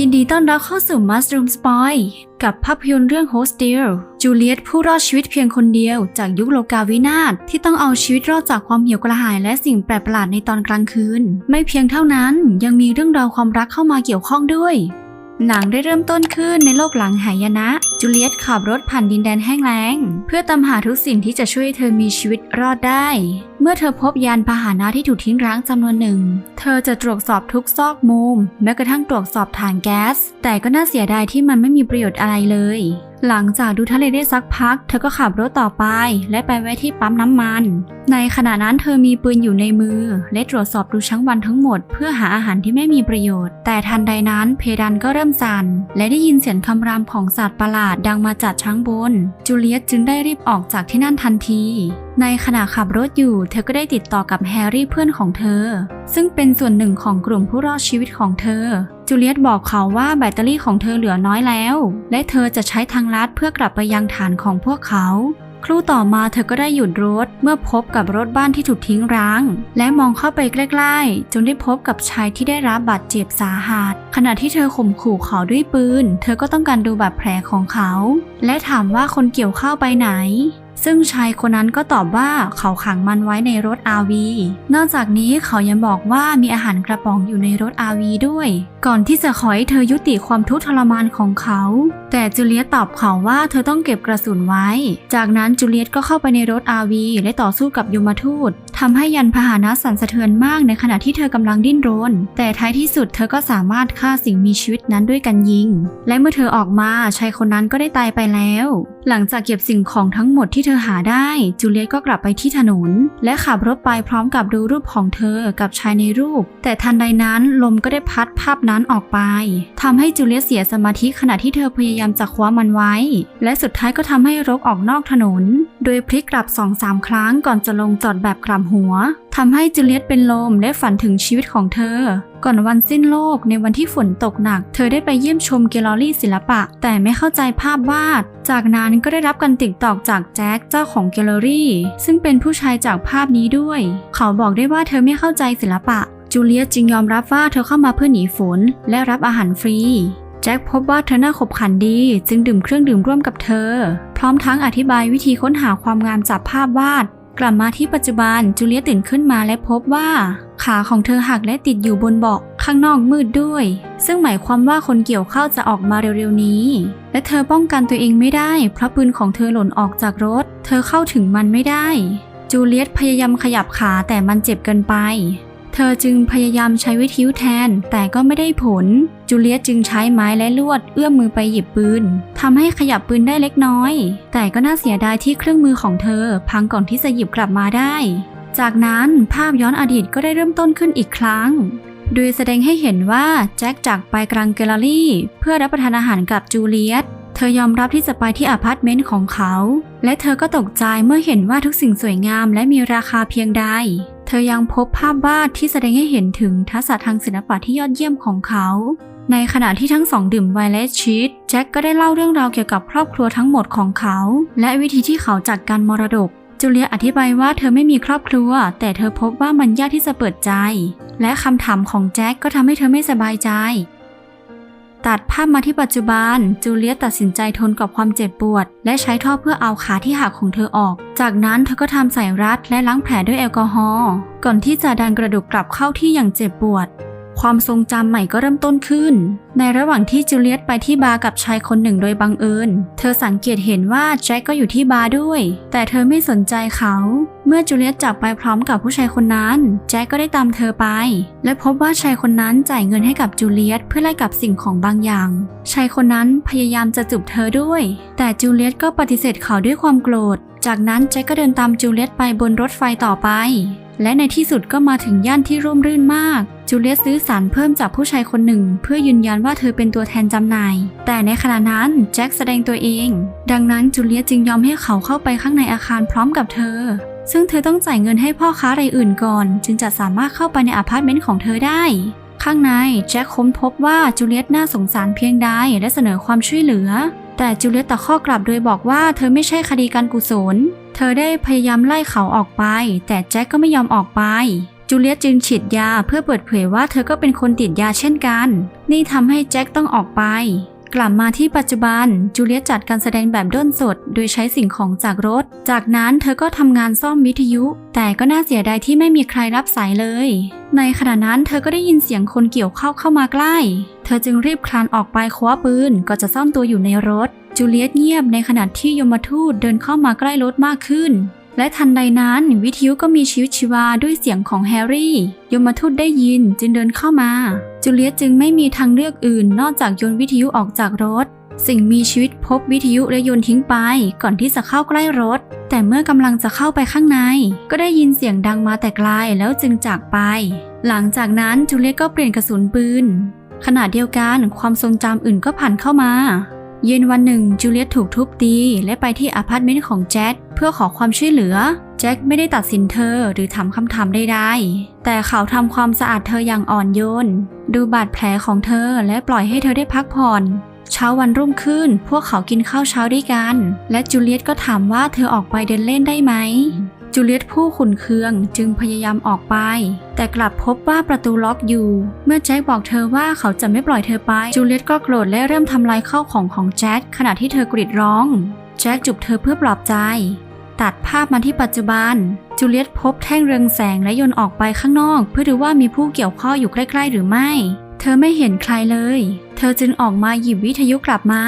ยินดีต้อนรับเข้าสู่ Mushroom Spoil กับภาพยนตร์เรื่อง Hostel จูเลียตผู้รอดชีวิตเพียงคนเดียวจากยุคโลกาวินาศที่ต้องเอาชีวิตรอดจากความเหี่ยวกระหายและสิ่งแปลกประหลาดในตอนกลางคืน ไม่เพียงเท่านั้นยังมีเรื่องราวความรักเข้ามาเกี่ยวข้องด้วย หนังได้เริ่มต้นขึ้นในโลกหลังหายนะ จูเลียตขับรถผ่านดินแดนแห้งแล้ง เพื่อตามหาทุกสิ่งที่จะช่วยเธอมีชีวิตรอดได้ เมื่อเธอพบยานพาหนะที่ถูกทิ้งร้างจำนวนหนึ่ง เธอจะตรวจสอบทุกซอกมุม แม้กระทั่งตรวจสอบถังแก๊ส แต่ก็น่าเสียดายที่มันไม่มีประโยชน์อะไรเลย หลังจากดูทะเลได้สักพัก เธอก็ขับรถต่อไป และไปแวะที่ปั๊มน้ำมัน ในขณะนั้นเธอมีปืนอยู่ในมือ และตรวจสอบดูชั้งวันทั้งหมด เพื่อหาอาหารที่ไม่มีประโยชน์ แต่ทันใดนั้นเพดานก็เริ่มสั่น และได้ยินเสียงคำรามของสัตว์ประหลาดดังมาจากชั้งบน จูเลียตจึงได้รีบออกจากที่นั่นทันที ในขณะขับรถอยู่ เธอก็ได้ติดต่อกับแฮร์รี่เพื่อนของเธอ ซึ่งเป็นส่วนหนึ่งของกลุ่มผู้รอดชีวิตของเธอ จูเลียตบอกเขาว่าแบตเตอรี่ของเธอเหลือน้อยแล้ว และเธอจะใช้ทางลัดเพื่อกลับไปยังฐานของพวกเขาครู่ต่อมาเธอก็ได้หยุดรถเมื่อพบกับรถบ้านที่ถูกทิ้งร้าง และมองเข้าไปใกล้ๆ จนได้พบกับชายที่ได้รับบาดเจ็บสาหัส ขณะที่เธอข่มขู่เขาด้วยปืน เธอก็ต้องการดูบาดแผลของเขา และถามว่าคนเกี่ยวข้าวไปไหน ซึ่งชายคนนั้นก็ตอบว่าเขาขังมันไว้ในรถ RV นอกจากนี้เขายังบอกว่ามีอาหารกระป๋องอยู่ในรถ RV ด้วย ก่อนที่จะขอให้เธอยุติความทุกข์ทรมานของเขา แต่จูเลียตตอบเขาว่าเธอต้องเก็บกระสุนไว้ จากนั้นจูเลียตก็เข้าไปในรถ RV และต่อสู้กับยมทูต ทำให้ยันพาหนะสั่นสะเทือนมากในขณะที่เธอกำลังดิ้นรน แต่ท้ายที่สุดเธอก็สามารถฆ่าสิ่งมีชีวิตนั้นด้วยกันยิง และเมื่อเธอออกมาชายคนนั้นก็ได้ตายไปแล้ว หลังจากเก็บสิ่งของทั้งหมดที่เธอหาได้ จูเลียตก็กลับไปที่ถนน และขับรถไปพร้อมกับดูรูปของเธอกับชายในรูป แต่ทันใดนั้นลมก็ได้พัดภาพนั้นออกไปทำให้จูเลียตเสียสมาธิขณะที่เธอพยายามจะคว้ามันไว้ และสุดท้ายก็ทำให้รกออกนอกถนน โดยพลิกกลับสองสามครั้งก่อนจะลงจอดแบบกลับหัวทำให้จูเลียตเป็นลมและฝันถึงชีวิตของเธอ ก่อนวันสิ้นโลกในวันที่ฝนตกหนัก เธอได้ไปเยี่ยมชมแกลเลอรี่ศิลปะ แต่ไม่เข้าใจภาพวาด จากนั้นก็ได้รับการติดต่อจากแจ็คเจ้าของแกลเลอรี่ ซึ่งเป็นผู้ชายจากภาพนี้ด้วย เขาบอกได้ว่าเธอไม่เข้าใจศิลปะ จูเลียตจึงยอมรับว่าเธอเข้ามาเพื่อหนีฝนและรับอาหารฟรีแจ็คพบว่าเธอน่าขบขันดีจึงดื่มเครื่องดื่มร่วมกับเธอ พร้อมทั้งอธิบายวิธีค้นหาความงามจากภาพวาด กลับมาที่ปัจจุบันจูเลียตตื่นขึ้นมาและพบว่าขาของเธอหักและติดอยู่บนเบาะข้างนอกมืดด้วย ซึ่งหมายความว่าคนเกี่ยวข้าวจะออกมาเร็วๆนี้ และเธอป้องกันตัวเองไม่ได้ เพราะปืนของเธอหล่นออกจากรถ เธอเข้าถึงมันไม่ได้ จูเลียตพยายามขยับขาแต่มันเจ็บเกินไป เธอจึงพยายามใช้วิทยุแทน แต่ก็ไม่ได้ผล จูเลียตจึงใช้ไม้และลวดเอื้อมมือไปหยิบปืนทำให้ขยับปืนได้เล็กน้อย แต่ก็น่าเสียดายที่เครื่องมือของเธอ พังก่อนที่จะหยิบกลับมาได้ จากนั้นภาพย้อนอดีตก็ได้เริ่มต้นขึ้นอีกครั้งโดยแสดงให้เห็นว่าแจ็คจากไปกลางแกลเลอรี่ เพื่อรับประทานอาหารกับจูเลียต เธอยอมรับที่จะไปที่อพาร์ตเมนต์ของเขา และเธอก็ตกใจเมื่อเห็นว่าทุกสิ่งสวยงามและมีราคาเพียงใด เธอยังพบภาพวาดที่แสดงให้เห็นถึงทักษะทางศิลปะที่ยอดเยี่ยมของเขา ในขณะที่ทั้งสองดื่มไวน์และชีสแจ็คก็ได้เล่าเรื่องราวเกี่ยวกับครอบครัวทั้งหมดของเขา และวิธีที่เขาจัดการมรดก จูเลียอธิบายว่าเธอไม่มีครอบครัว แต่เธอพบว่ามันยากที่จะเปิดใจ และคำถามของแจ็คก็ทำให้เธอไม่สบายใจ ตัดภาพมาที่ปัจจุบัน จูเลียตตัดสินใจทนกับความเจ็บปวด และใช้ท่อเพื่อเอาขาที่หักของเธอออก จากนั้นเธอก็ทำใส่รัดและล้างแผลด้วยแอลกอฮอล์ก่อนที่จะดันกระดูกกลับเข้าที่อย่างเจ็บปวด ความทรงจำใหม่ก็เริ่มต้นขึ้น ในระหว่างที่จูเลียตไปที่บาร์กับชายคนหนึ่งโดยบังเอิญ เธอสังเกตเห็นว่าแจ็คก็อยู่ที่บาร์ด้วย แต่เธอไม่สนใจเขา เมื่อจูเลียตจากไปพร้อมกับผู้ชายคนนั้น แจ็คก็ได้ตามเธอไป และพบว่าชายคนนั้นจ่ายเงินให้กับจูเลียตเพื่อแลกกับสิ่งของบางอย่าง ชายคนนั้นพยายามจะจูบเธอด้วย แต่จูเลียตก็ปฏิเสธเขาด้วยความโกรธ จากนั้นแจ็คก็เดินตามจูเลียตไปบนรถไฟต่อไปและในที่สุดก็มาถึงย่านที่ร่มรื่นมาก จูเลียตซื้อสารเพิ่มจากผู้ชายคนหนึ่ง เพื่อยืนยันว่าเธอเป็นตัวแทนจำหน่าย แต่ในขณะนั้นแจ็คแสดงตัวเอง ดังนั้นจูเลียตจึงยอมให้เขาเข้าไปข้างในอาคารพร้อมกับเธอ ซึ่งเธอต้องจ่ายเงินให้พ่อค้ารายอื่นก่อน จึงจะสามารถเข้าไปในอพาร์ตเมนต์ของเธอได้ ข้างในแจ็คค้นพบว่าจูเลียตน่าสงสารเพียงใดและเสนอความช่วยเหลือ แต่จูเลียตตะข้อกลับโดยบอกว่าเธอไม่ใช่คดีการกุศล เธอได้พยายามไล่เขาออกไป แต่แจ็คก็ไม่ยอมออกไป จูเลียตจึงฉีดยาเพื่อเปิดเผยว่าเธอก็เป็นคนติดยาเช่นกัน นี่ทำให้แจ็คต้องออกไป กลับมาที่ปัจจุบัน จูเลียตจัดการแสดงแบบด้นสด โดยใช้สิ่งของจากรถ จากนั้นเธอก็ทำงานซ่อมวิทยุ แต่ก็น่าเสียดายที่ไม่มีใครรับสายเลย ในขณะนั้นเธอก็ได้ยินเสียงคนเกี่ยวเข้าเข้ามาใกล้ เธอจึงรีบคลานออกไปคว้าปืนก็จะซ่อนตัวอยู่ในรถ จูเลียตเงียบในขณะที่ยมทูตเดินเข้ามาใกล้รถมากขึ้น และทันใดนั้นวิทยุก็มีชีวิตชีวาด้วยเสียงของแฮร์รี่ ยมทูตได้ยินจึงเดินเข้ามา จูเลียตจึงไม่มีทางเลือกอื่นนอกจากโยนวิทยุออกจากรถ สิ่งมีชีวิตพบวิทยุและโยนทิ้งไป ก่อนที่จะเข้าใกล้รถ แต่เมื่อกำลังจะเข้าไปข้างใน ก็ได้ยินเสียงดังมาแต่ไกลแล้วจึงจากไป หลังจากนั้นจูเลียตก็เปลี่ยนกระสุนปืนขณะเดียวกันความทรงจำอื่นก็ผ่านเข้ามา เย็นวันหนึ่งจูเลียตถูกทุบตี และไปที่อพาร์ตเมนต์ของแจ็คเพื่อขอความช่วยเหลือ แจ็คไม่ได้ตัดสินเธอหรือถามคำถามใดๆ แต่เขาทำความสะอาดเธออย่างอ่อนโยน ดูบาดแผลของเธอและปล่อยให้เธอได้พักผ่อน เช้าวันรุ่งขึ้น พวกเขากินข้าวเช้าด้วยกัน และจูเลียตก็ถามว่าเธอออกไปเดินเล่นได้ไหม จูเลียตผู้ขุนเคืองจึงพยายามออกไป แต่กลับพบว่าประตูล็อกอยู่ เมื่อแจ็คบอกเธอว่าเขาจะไม่ปล่อยเธอไป จูเลียตก็โกรธและเริ่มทำลายข้าวของของแจ็คขณะที่เธอกรีดร้อง แจ็คจูบเธอเพื่อปลอบใจ ตัดภาพมาที่ปัจจุบัน จูเลียตพบแท่งเรืองแสงและโยนออกไปข้างนอก เพื่อดูว่ามีผู้เกี่ยวข้องอยู่ใกล้ ๆ หรือไม่ เธอไม่เห็นใครเลย เธอจึงออกมาหยิบวิทยุกลับมา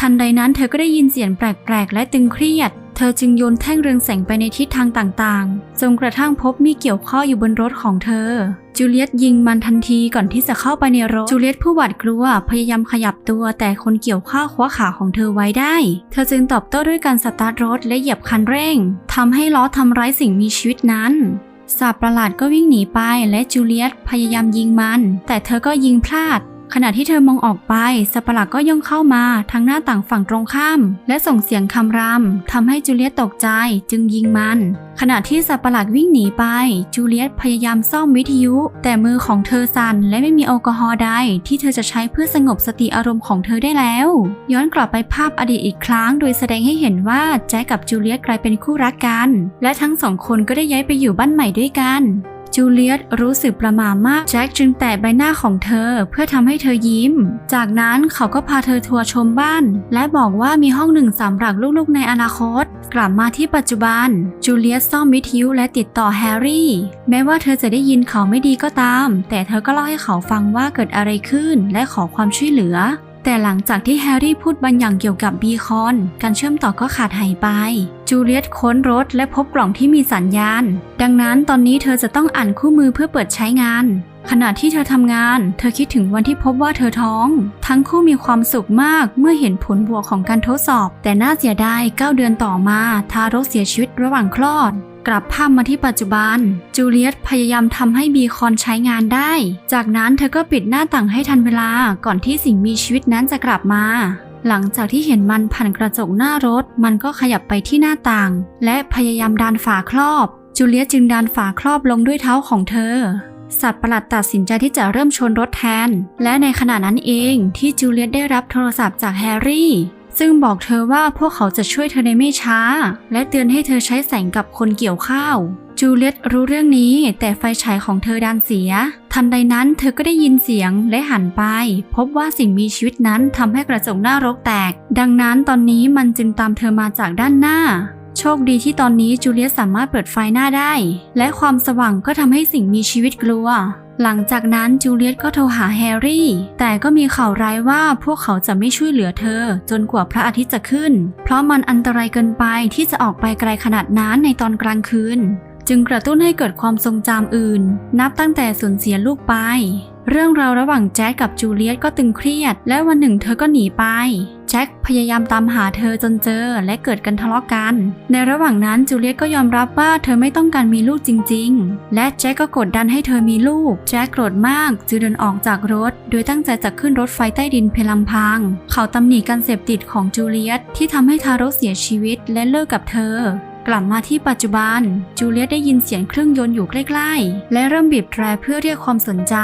ทันใดนั้นเธอก็ได้ยินเสียงแปลกๆ และตึงเครียด เธอจึงโยนแท่งเรืองแสงไปในทิศทางต่างๆ จนกระทั่งพบมีเกี่ยวข้ออยู่บนรถของเธอ จูเลียตยิงมันทันทีก่อนที่จะเข้าไปในรถ จูเลียตผู้หวาดกลัวพยายามขยับตัวแต่คนเกี่ยวข้อคว้าขาของเธอไว้ได้ เธอจึงตอบโต้ด้วยการสตาร์ทรถและเหยียบคันเร่งทำให้ล้อทำร้ายสิ่งมีชีวิตนั้นสัตว์ประหลาดก็วิ่งหนีไปและจูเลียตพยายามยิงมัน แต่เธอก็ยิงพลาด ขณะที่เธอมองออกไปสัประหลาดก็ย่องเข้ามาทางหน้าต่างฝั่งตรงข้าม และส่งเสียงคำรำทำให้จูเลียตตกใจจึงยิงมัน ขณะที่สัประหลาดวิ่งหนีไป จูเลียตพยายามซ่อมวิทยุ แต่มือของเธอสั่นและไม่มีแอลกอฮอล์ใดที่เธอจะใช้เพื่อสงบสติอารมณ์ของเธอได้แล้ว ย้อนกลับไปภาพอดีตอีกครั้ง โดยแสดงให้เห็นว่าแจ็คกับจูเลียตกลายเป็นคู่รักกัน และทั้งสองคนก็ได้ย้ายไปอยู่บ้านใหม่ด้วยกัน จูเลียตรู้สึกประหม่ามากแจ็คจึงแตะใบหน้าของเธอเพื่อทำให้เธอยิ้ม จากนั้นเขาก็พาเธอทัวร์ชมบ้าน และบอกว่ามีห้องหนึ่งสำหรับลูกๆในอนาคต กลับมาที่ปัจจุบัน จูเลียตซ่อมวิทยุและติดต่อแฮร์รี่ แม้ว่าเธอจะได้ยินเขาไม่ดีก็ตาม แต่เธอก็เล่าให้เขาฟังว่าเกิดอะไรขึ้นและขอความช่วยเหลือ แต่หลังจากที่แฮร์รี่พูดบางอย่างเกี่ยวกับบีคอน การเชื่อมต่อก็ขาดหายไป จูเลียตค้นรถและพบกล่องที่มีสัญญาณ ดังนั้นตอนนี้เธอจะต้องอ่านคู่มือเพื่อเปิดใช้งาน ขณะที่เธอทำงาน เธอคิดถึงวันที่พบว่าเธอท้อง ทั้งคู่มีความสุขมากเมื่อเห็นผลบวกของการทดสอบ แต่น่าเสียดาย9เดือนต่อมา ทารกเสียชีวิตระหว่างคลอด กลับภาพมาที่ปัจจุบัน จูเลียตพยายามทำให้บีคอนใช้งานได้ จากนั้นเธอก็ปิดหน้าต่างให้ทันเวลาก่อนที่สิ่งมีชีวิตนั้นจะกลับมา หลังจากที่เห็นมันผ่านกระจกหน้ารถ มันก็ขยับไปที่หน้าต่าง และพยายามดันฝาครอบ จูเลียตจึงดันฝาครอบลงด้วยเท้าของเธอสัตว์ประหลาดตัดสินใจที่จะเริ่มชนรถแทน และในขณะนั้นเองที่จูเลียตได้รับโทรศัพท์จากแฮร์รี่ ซึ่งบอกเธอว่าพวกเขาจะช่วยเธอในไม่ช้า และเตือนให้เธอใช้แสงกับคนเกี่ยวข้าว จูเลียตรู้เรื่องนี้แต่ไฟฉายของเธอดันเสีย ทันใดนั้นเธอก็ได้ยินเสียงและหันไป พบว่าสิ่งมีชีวิตนั้นทำให้กระจกหน้ารกแตก ดังนั้นตอนนี้มันจึงตามเธอมาจากด้านหน้าโชคดีที่ตอนนี้จูเลียตสามารถเปิดไฟหน้าได้ และความสว่างก็ทำให้สิ่งมีชีวิตกลัว หลังจากนั้นจูเลียตก็โทรหาแฮร์รี่ แต่ก็มีข่าวร้ายว่าพวกเขาจะไม่ช่วยเหลือเธอ จนกว่าพระอาทิตย์จะขึ้น เพราะมันอันตรายเกินไปที่จะออกไปไกลขนาดนั้นในตอนกลางคืน จึงกระตุ้นให้เกิดความทรงจำอื่น นับตั้งแต่สูญเสียลูกไป เรื่องราวระหว่างแจ็คกับจูเลียตก็ตึงเครียด และวันหนึ่งเธอก็หนีไปแจ็คพยายามตามหาเธอจนเจอและเกิดกันทะเลาะกัน ในระหว่างนั้นจูเลียตก็ยอมรับว่าเธอไม่ต้องการมีลูกจริง ๆ และแจ็คก็กดดันให้เธอมีลูก แจ็คโกรธมากจึงเดินออกจากรถ โดยตั้งใจจะขึ้นรถไฟใต้ดินเพลำพัง เขาตำหนิการเสพติดของจูเลียตที่ทำให้ทารกเสียชีวิตและเลิกกับเธอ กลับมาที่ปัจจุบัน จูเลียตได้ยินเสียงเครื่องยนต์อยู่ใกล้ๆ และเริ่มบีบแตรเพื่อเรียกความสนใจ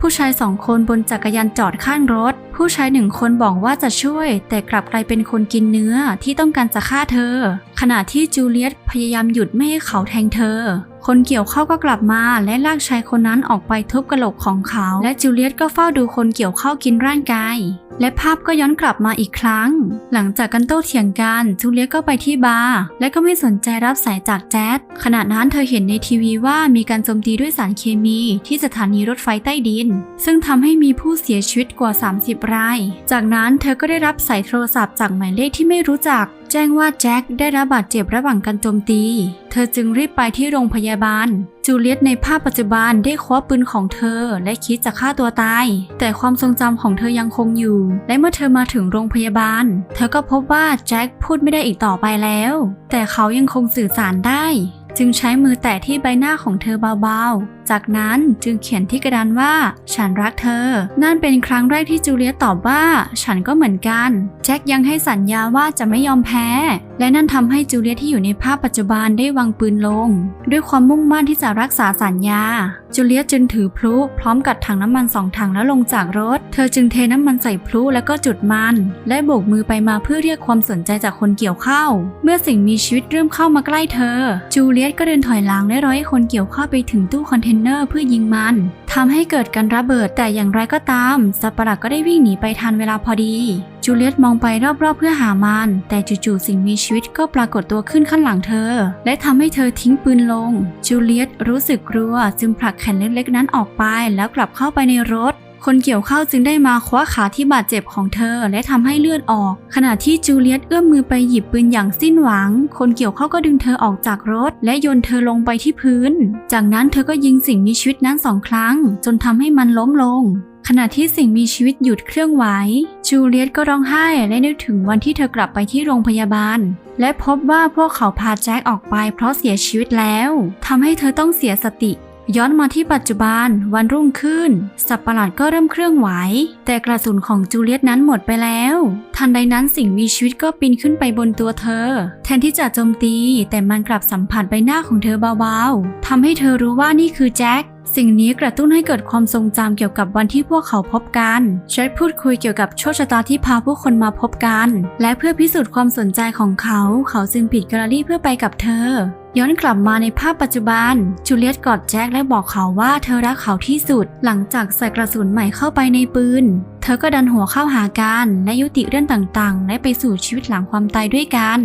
ผู้ชายสองคนบนจักรยานจอดข้างรถ ผู้ชายหนึ่งคนบอกว่าจะช่วย แต่กลับกลายเป็นคนกินเนื้อที่ต้องการจะฆ่าเธอ ขณะที่จูเลียตพยายามหยุดไม่ให้เขาแทงเธอ คนเกี่ยวข้าวก็กลับมาและลากชายคนนั้นออกไปทุบกระโหลกของเขา และจูเลียตก็เฝ้าดูคนเกี่ยวข้าวกินร่างกาย และภาพก็ย้อนกลับมาอีกครั้ง หลังจากกันโต้เถียงกันจูเลียตก็ไปที่บาร์และก็ไม่สนใจรับสายจากแจ๊ดขณะนั้นเธอเห็นในทีวีว่ามีการโจมตีด้วยสารเคมีที่สถานีรถไฟใต้ดิน ซึ่งทำให้มีผู้เสียชีวิตกว่า 30 ราย จากนั้นเธอก็ได้รับสายโทรศัพท์จากหมายเลขที่ไม่รู้จัก แจ้งว่าแจ็คได้รับบาดเจ็บระหว่างการโจมตี เธอจึงรีบไปที่โรงพยาบาล จูเลียตในภาพปัจจุบันได้คว้าปืนของเธอและคิดจะฆ่าตัวตาย แต่ความทรงจำของเธอยังคงอยู่ และเมื่อเธอมาถึงโรงพยาบาล เธอก็พบว่าแจ็คพูดไม่ได้อีกต่อไปแล้ว แต่เขายังคงสื่อสารได้ จึงใช้มือแตะที่ใบหน้าของเธอเบาๆ จากนั้นจึงเขียนที่กระดานว่า ฉันรักเธอ นั่นเป็นครั้งแรกที่จูเลียตอบว่า ฉันก็เหมือนกัน แจ็คยังให้สัญญาว่าจะไม่ยอมแพ้ และนั่นทำให้จูเลียที่อยู่ในภาพปัจจุบันได้วางปืนลง ด้วยความมุ่งมั่นที่จะรักษาสัญญา จูเลียจึงถือพลุพร้อมกับถังน้ำมันสองถังแล้วลงจากรถ เธอจึงเทน้ำมันใส่พลุแล้วก็จุดมัน และโบกมือไปมาเพื่อเรียกความสนใจจากคนเกี่ยวข้าว เมื่อสิ่งมีชีวิตเริ่มเข้ามาใกล้เธอ จูเลียตก็เดินถอยหลังและร้อให้คนเกี่ยวข้าวไปถึงตู้คอนเทนเนอร์เพื่อยิงมันทำให้เกิดการระเบิดแต่อย่างไรก็ตาม สัตว์ประหลาดก็ได้วิ่งหนีไปทันเวลาพอดี จูเลียตมองไปรอบๆเพื่อหามัน แต่จู่ๆสิ่งมีชีวิตก็ปรากฏตัวขึ้นข้างหลังเธอ และทำให้เธอทิ้งปืนลง จูเลียตรู้สึกกลัว จึงผลักแขนเล็กๆนั้นออกไปแล้วกลับเข้าไปในรถ คนเกี่ยวข้าวจึงได้มาคว้าขาที่บาดเจ็บของเธอและทำให้เลือดออก ขณะที่จูเลียตเอื้อมมือไปหยิบปืนอย่างสิ้นหวัง คนเกี่ยวข้าวก็ดึงเธอออกจากรถ และโยนเธอลงไปที่พื้น จากนั้นเธอก็ยิงสิ่งมีชีวิตนั้นสองครั้ง จนทำให้มันล้มลงขณะที่สิ่งมีชีวิตหยุดเครื่องไหว จูเลียตก็ร้องไห้และนึกถึงวันที่เธอกลับไปที่โรงพยาบาล และพบว่าพวกเขาพาแจ็คออกไปเพราะเสียชีวิตแล้ว ทำให้เธอต้องเสียสติ ย้อนมาที่ปัจจุบันวันรุ่งขึ้น สัตว์ประหลาดก็เริ่มเคลื่อนไหว แต่กระสุนของจูเลียตนั้นหมดไปแล้ว ทันใดนั้นสิ่งมีชีวิตก็ปีนขึ้นไปบนตัวเธอ แทนที่จะโจมตี แต่มันกลับสัมผัสใบหน้าของเธอเบาๆทำให้เธอรู้ว่านี่คือแจ็คสิ่งนี้กระตุ้นให้เกิดความทรงจำเกี่ยวกับวันที่พวกเขาพบกันแจ็คพูดคุยเกี่ยวกับโชคชะตาที่พาผู้คนมาพบกัน และเพื่อพิสูจน์ความสนใจของเขา เขาจึงปิดแกลเลอรี่เพื่อไปกับเธอ ย้อนกลับมาในภาพปัจจุบัน จูเลียตกอดแจ็คและบอกเขาว่าเธอรักเขาที่สุด หลังจากใส่กระสุนใหม่เข้าไปในปืน เธอก็ดันหัวเข้าหากันและยุติเรื่องต่างๆ และไปสู่ชีวิตหลังความตายด้วยกัน